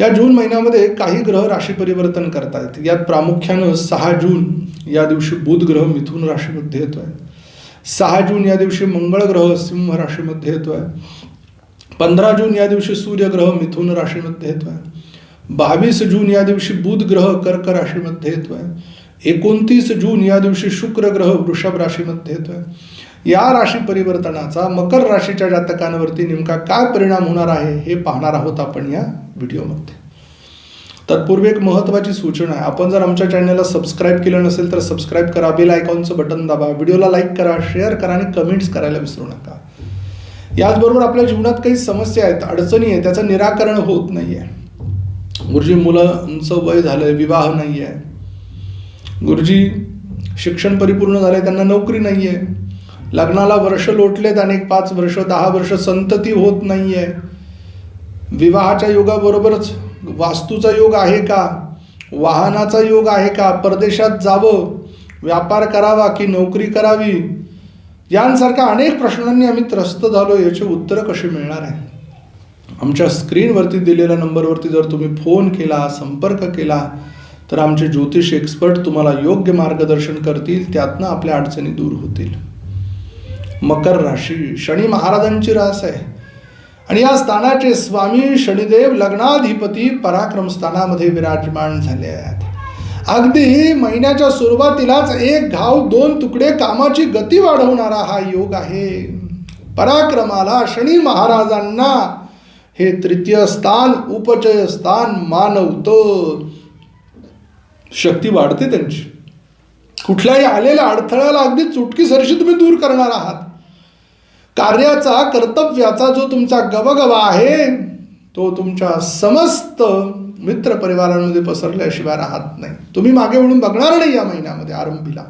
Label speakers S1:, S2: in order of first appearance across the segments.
S1: या जून महिन्यामध्ये काही ग्रह राशी परिवर्तन करतायत. यात प्रामुख्यानं सहा जून या दिवशी बुध ग्रह मिथून राशीमध्ये आहे सहा जून या दिवशी मंगळ ग्रह सिंह राशीमध्ये येतोय. पंधरा जून या दिवशी सूर्यग्रह मिथून राशीमध्ये येतोय. बावीस जून या दिवशी बुध ग्रह कर्क राशीमध्ये येतोय. एकोणतीस जून या दिवशी शुक्र ग्रह वृषभ राशीमध्ये येतो आहे या राशी परिवर्तनाचा मकर राशीच्या जातकांवरती नेमका काय परिणाम होणार आहे हे पाहणार आहोत आपण या व्हिडिओमध्ये तत्पूर्वी एक महत्त्वाची सूचना आहे. आपण जर आमच्या चॅनलला सबस्क्राईब केलं नसेल तर सबस्क्राईब करा. बेल आयकॉनचं बटन दाबा. व्हिडिओला लाईक करा शेअर करा आणि कमेंट्स करायला विसरू नका. याचबरोबर आपल्या जीवनात काही समस्या आहेत अडचणी आहेत त्याचं निराकरण होत नाही आहे गुरुजी मुलांचं वय झालंय विवाह नाही आहे गुरुजी शिक्षण परिपूर्ण झालंय त्यांना नोकरी नाही आहे लग्नाला वर्ष लोटलेत अनेक पाच वर्ष दहा वर्ष संतती होत नाही आहे विवाहाच्या योगाबरोबरच वास्तूचा योग आहे का? वाहनाचा योग आहे का? परदेशात जावं व्यापार करावा की नोकरी करावी? यांसारख्या अनेक प्रश्नांनी आम्ही त्रस्त झालो याची उत्तरं कशी मिळणार आहे? आमच्या स्क्रीनवरती दिलेल्या नंबरवरती जर तुम्ही फोन केला संपर्क केला तर आमचे ज्योतिष एक्सपर्ट तुम्हाला योग्य मार्गदर्शन करतील त्यातनं आपल्या अडचणी दूर होतील. मकर राशी शनी महाराजांची रास आहे. आणि या स्थानाचे स्वामी शनिदेव लग्नाधिपती पराक्रम स्थानामध्ये विराजमान झाले आहेत. अगदी महिन्याच्या सुरुवातीलाच एक घाव दोन तुकडे कामाची गती वाढवणारा हा योग आहे. पराक्रमाला शनी महाराजांना हे तृतीय स्थान उपचय स्थान मानवतं. शक्ती वाढते त्यांची. कुठल्याही आलेल्या अडथळ्याला अगदी चुटकीसरशी तुम्ही दूर करणार आहात. कार्याचा कर्तव्याचा जो तुमचा गवगवा आहे तो तुमच्या समस्त मित्र परिवारांमध्ये पसरल्याशिवाय राहत नाही. तुम्ही मागे म्हणून बघणार नाही या महिन्यामध्ये आरंभीला.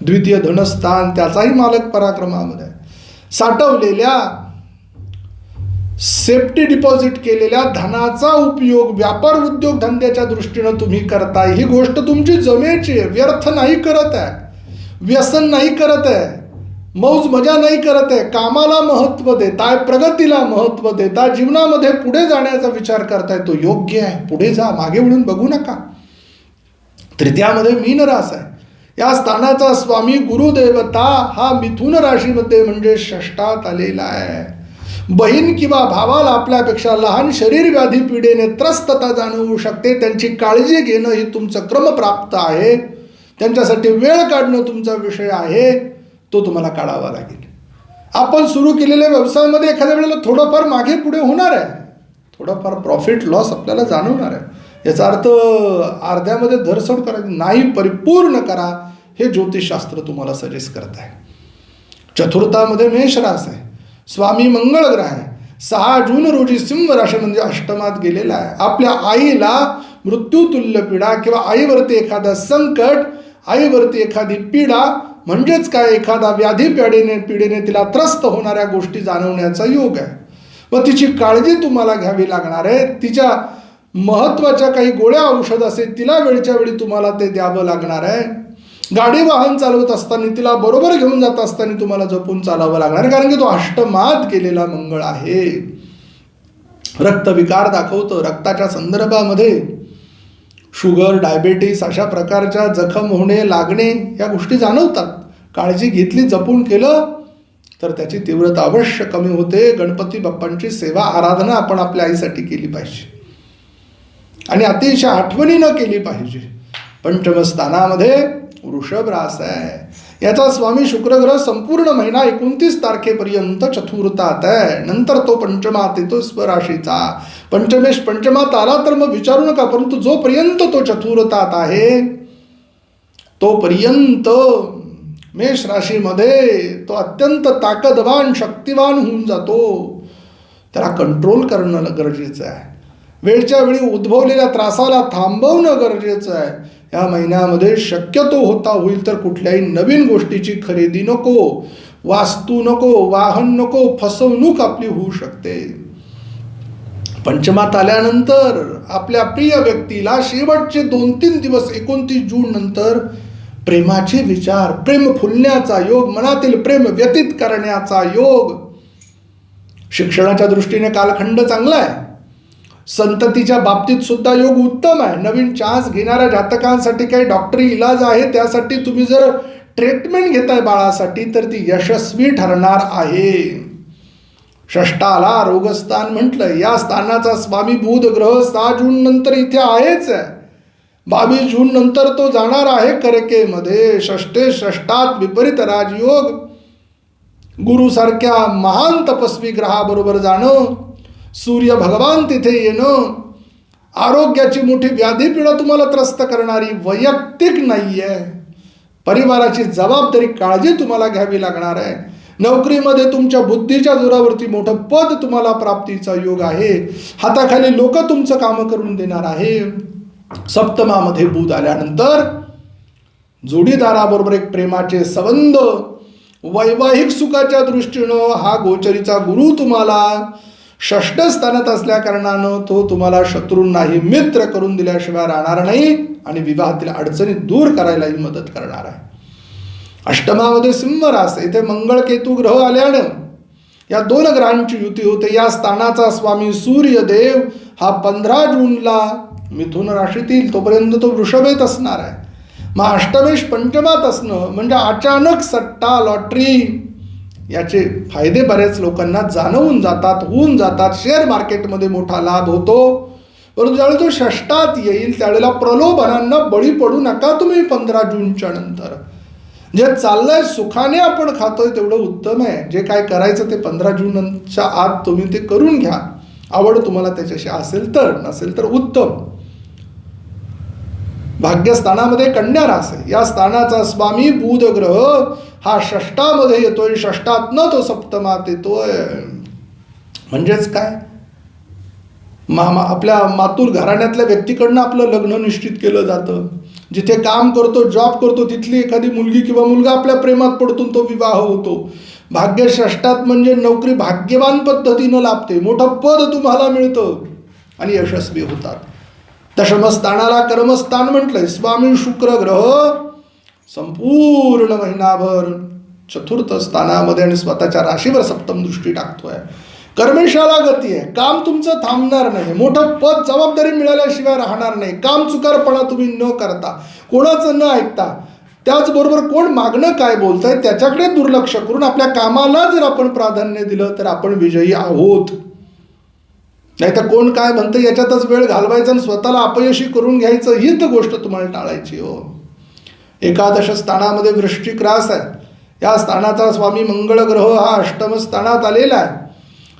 S1: द्वितीय धनस्थान त्याचाही मालक पराक्रमामध्ये. आहे. साठवलेल्या सेफ्टी डिपॉझिट केलेल्या धनाचा उपयोग व्यापार उद्योग धंद्याच्या दृष्टीनं तुम्ही करताय. ही गोष्ट तुमची जमेची आहे. व्यर्थ नाही करत आहे. व्यसन नाही करत आहे. मौज मजा नाही करत आहे. कामाला महत्त्व देताय प्रगतीला महत्त्व देता जीवनामध्ये पुढे जाण्याचा विचार करताय तो योग्य आहे. पुढे जा मागे वळून बघू नका. तृतीयामध्ये मीन रास आहे. या स्थानाचा स्वामी गुरुदेवता हा मिथुन राशीमध्ये म्हणजे षष्टात आलेला आहे. बहीण किंवा भावाला आपल्यापेक्षा लहान शरीर व्याधी पिढीने त्रस्तता जाणवू शकते. त्यांची काळजी घेणं ही तुमचं क्रमप्राप्त आहे. त्यांच्यासाठी वेळ काढणं तुमचा विषय आहे. तो तुम्हाला काढावा लागेल. आपण सुरू केलेल्या व्यवसायामध्ये एखाद्या वेळेला थोडंफार मागे पुढे होणार आहे. थोडंफार प्रॉफिट लॉस आपल्याला जाणवणार आहे. याचा अर्थ अर्ध्यामध्ये धरसड करायची नाही परिपूर्ण करा हे ज्योतिषशास्त्र तुम्हाला सजेस्ट करत आहे. चतुर्थामध्ये मेषरास आहे. स्वामी मंगळ ग्रह आहे. सहा जून रोजी सिंह राशी म्हणजे अष्टमात गेलेला आहे. आपल्या आईला मृत्यूतुल्य पीडा किंवा आईवरती एखादा संकट आईवरती एखादी पीडा म्हणजेच काय? एखादा व्याधी पिढीने पिढीने तिला त्रस्त होणाऱ्या गोष्टी जाणवण्याचा योग आहे. व तिची काळजी तुम्हाला घ्यावी लागणार आहे. तिच्या महत्त्वाच्या काही गोळ्या औषध असेल तिला वेळच्या वेळी तुम्हाला ते द्यावं लागणार आहे. गाडी वाहन चालवत असताना तिला बरोबर घेऊन जात असताना तुम्हाला जपून चालावं लागणार आहे. कारण की तो अष्टमात गेलेला मंगळ आहे. रक्तविकार दाखवतो. रक्ताच्या संदर्भामध्ये शुगर डायबेटीस अशा प्रकारच्या जखम होणे लागणे या गोष्टी जाणवतात. काळजी घेतली जपून केलं तर त्याची तीव्रता अवश्य कमी होते. गणपती बाप्पांची सेवा आराधना आपण आपल्या आईसाठी केली पाहिजे. आणि अतिशय आठवणीनं केली पाहिजे. पंचमस्थानामध्ये वृषभ रास आहे. याचा स्वामी शुक्रग्रह संपूर्ण महिना एकोणतीस तारखेपर्यंत चतुर्थात आहे. नंतर तो पंचमात येतो स्वराशीचा पंचमेश पंचमात आला तर मग विचारू नका परंतु जोपर्यंत तो चतुर्थात आहे तोपर्यंत मेष राशीमध्ये तो अत्यंत ताकदवान शक्तिवान होऊन जातो. त्याला कंट्रोल करणं गरजेचं आहे. वेळच्या वेळी उद्भवलेल्या त्रासाला थांबवणं गरजेचं आहे. या महिन्यामध्ये शक्यतो होता होईल तर कुठल्याही नवीन गोष्टीची खरेदी नको वास्तू नको वाहन नको फसवणूक आपली होऊ शकते. पंचमात आल्यानंतर आपल्या प्रिय व्यक्तीला शेवटचे दोन तीन दिवस एकोणतीस जून नंतर प्रेमाचे विचार प्रेम फुलण्याचा योग मनातील प्रेम व्यतीत करण्याचा योग. शिक्षणाच्या दृष्टीने कालखंड चांगला आहे. संततीच्या बाबतीत सुद्धा योग उत्तम आहे. नवीन चान्स घेणाऱ्या जातकांसाठी काही डॉक्टरी इलाज आहे त्यासाठी तुम्ही जर ट्रीटमेंट घेताय बाळासाठी तर ती यशस्वी ठरणार आहे. षष्टाला रोगस्थान म्हटलं या स्थानाचा स्वामी बुध ग्रह सहा जून नंतर इथे आहेच आहे. बावीस जून नंतर तो जाणार आहे करकेमध्ये. षष्टे षष्टात विपरीत राजयोग. गुरुसारख्या महान तपस्वी ग्रहाबरोबर जाणं. सूर्य भगवान तिथे येणं. आरोग्याची मोठी व्याधीपिढा तुम्हाला त्रस्त करणारी वैयक्तिक नाही आहे परिवाराची जबाबदारी काळजी तुम्हाला घ्यावी लागणार आहे. नोकरीमध्ये तुमच्या बुद्धीच्या जोरावरती मोठं पद तुम्हाला प्राप्तीचा योग आहे. हाताखाली लोक तुमचं कामं करून देणार आहे. सप्तमामध्ये बुध आल्यानंतर जोडीदाराबरोबर एक प्रेमाचे संबंध वैवाहिक सुखाच्या दृष्टीनं हा गोचरीचा गुरु तुम्हाला षष्ठ स्थानात असल्या कारणानं तो तुम्हाला शत्रूंनाही मित्र करून दिल्याशिवाय राहणार नाही आणि विवाहातील अडचणी दूर करायलाही मदत करणार आहे. अष्टमामध्ये सिंहरास येथे इथे मंगळ केतू ग्रह आल्यानं या दोन ग्रहांची युती होते. या स्थानाचा स्वामी सूर्यदेव हा पंधरा जूनला मिथुन राशीतील तोपर्यंत तो वृषभेत असणार आहे. मग अष्टमेश पंचमात असणं म्हणजे अचानक सट्टा लॉटरी याचे फायदे बऱ्याच लोकांना जाणवून जातात होऊन जातात. शेअर मार्केटमध्ये मोठा लाभ होतो. परंतु ज्यावेळी तो षष्टात येईल त्यावेळेला प्रलोभनांना बळी पडू नका तुम्ही पंधरा जूनच्या नंतर. जे चाललंय सुखाने आपण खातोय तेवढं उत्तम आहे. जे काय करायचं ते पंधरा जूनच्या आत तुम्ही ते करून घ्या. आवड तुम्हाला त्याच्याशी असेल तर नसेल तर उत्तम. भाग्यस्थानामध्ये कन्या रास आहे. या स्थानाचा स्वामी बुध ग्रह हा षष्टामध्ये येतोय. षष्टातनं तो सप्तमात येतोय. म्हणजेच काय? मामा आपल्या मातूर घराण्यातल्या व्यक्तीकडनं आपलं लग्न निश्चित केलं जातं. जिथे काम करतो जॉब करतो तिथली एखादी मुलगी किंवा मुलगा आपल्या प्रेमात पडतून तो विवाह होतो. भाग्य षष्टात म्हणजे नोकरी भाग्यवान पद्धतीनं लाभते. मोठं पद तुम्हाला मिळतं. आणि यशस्वी होतात. दशमस्थानाला कर्मस्थान म्हटलंय. स्वामी शुक्र ग्रह संपूर्ण महिनाभर चतुर्थ स्थानामध्ये आणि स्वतःच्या राशीवर सप्तम दृष्टी टाकतोय. कर्मेशाला गती आहे. काम तुमचं थांबणार नाही. मोठं पद जबाबदारी मिळाल्याशिवाय राहणार नाही. काम चुकारपणा तुम्ही न करता कोणाचं न ऐकता त्याचबरोबर कोण मागणं काय बोलतंय त्याच्याकडे दुर्लक्ष करून आपल्या कामाला जर आपण प्राधान्य दिलं तर आपण विजयी आहोत. नाही तर कोण काय म्हणतं याच्यातच वेळ घालवायचा आणि स्वतःला अपयशी करून घ्यायचं ही तर गोष्ट तुम्हाला टाळायची हो. एकादश स्थानामध्ये वृश्चिक रास आहे. या स्थानाचा स्वामी मंगळग्रह हा अष्टम स्थानात आलेला आहे.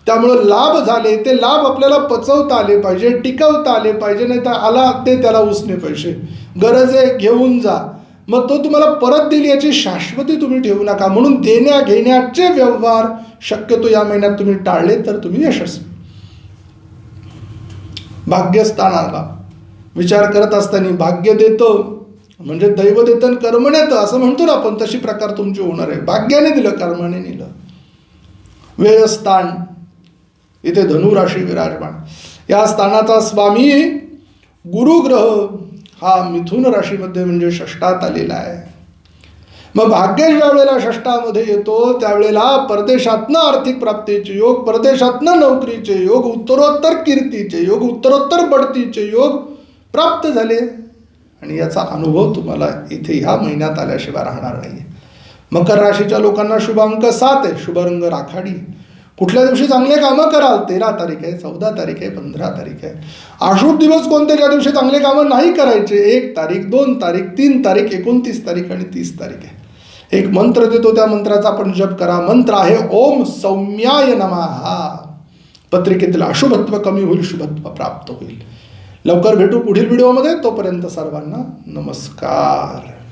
S1: त्यामुळं लाभ झाले ते लाभ आपल्याला पचवता आले पाहिजे टिकवता आले पाहिजे नाही तर आला ते त्याला उसने पैसे. गरज आहे घेऊन जा. मग तो तुम्हाला परत देईल याची शाश्वती तुम्ही ठेवू नका. म्हणून देण्या घेण्याचे व्यवहार शक्यतो या महिन्यात तुम्ही टाळले तर तुम्ही यशस्वी. भाग्यस्थानाला विचार करत असताना भाग्य देतं म्हणजे दैव देतन कर्मण येतं असं म्हणतो ना आपण तशी प्रकार तुमची होणार आहे. भाग्याने दिलं कर्माने नेलं. वेळस्थान इथे धनुराशी विराजमान. या स्थानाचा स्वामी गुरुग्रह हा मिथुन राशीमध्ये म्हणजे षष्टात आलेला आहे. मग भाग्य ज्यावेळेला षष्टामध्ये येतो त्यावेळेला परदेशातनं आर्थिक प्राप्तीचे योग परदेशातनं नोकरीचे योग उत्तरोत्तर कीर्तीचे योग उत्तरोत्तर बढतीचे योग प्राप्त झाले. आणि याचा अनुभव तुम्हाला इथे ह्या महिन्यात आल्याशिवाय राहणार नाही मकर राशीच्या लोकांना शुभ अंक सात आहे शुभरंग राखाडी. कुठल्या दिवशी चांगले कामं कराल? तेरा तारीख आहे चौदा तारीख आहे पंधरा तारीख आहे. आशुभ दिवस कोणते? ज्या दिवशी चांगले कामं नाही करायचे एक तारीख दोन तारीख तीन तारीख एकोणतीस तारीख आणि तीस तारीख आहे. एक मंत्र देतो त्या मंत्राचा आपण जप करा. मंत्र आहे ओम सौम्याय नमहा पत्रिकेतील अशुभत्व कमी होईल शुभत्व प्राप्त होईल. लवकर भेटू पुढील व्हिडिओमध्ये. तोपर्यंत सर्वांना नमस्कार.